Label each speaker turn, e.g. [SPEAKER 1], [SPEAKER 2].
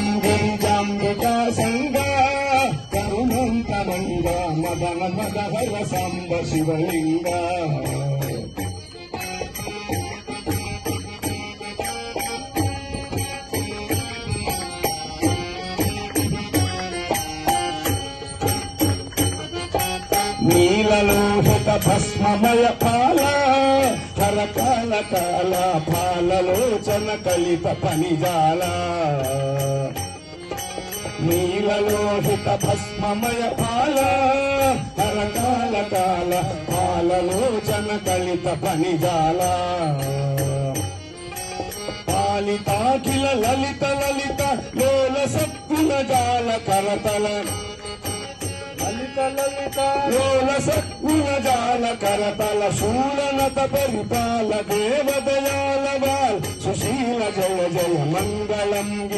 [SPEAKER 1] మంగళం గిరిజాంబికా సంగ సాంబ శివలింగ నీలలోహిత భస్మమయ పాల హరకాల కాల పాలలోచన కలిత పనిజాల. నీలలోహిత భస్మమయ పాల హరకాల కాల పాలలోచన కలిత పనిజాల పాలితాఖిల లలిత లలిత లోల సక్కుల జాల కరతల లలిత లలిత లోల సక్కుల జాల కరతల శూలనత పరిపాల దేవదయాల బాల్ సుశీల జయ జయ మంగళం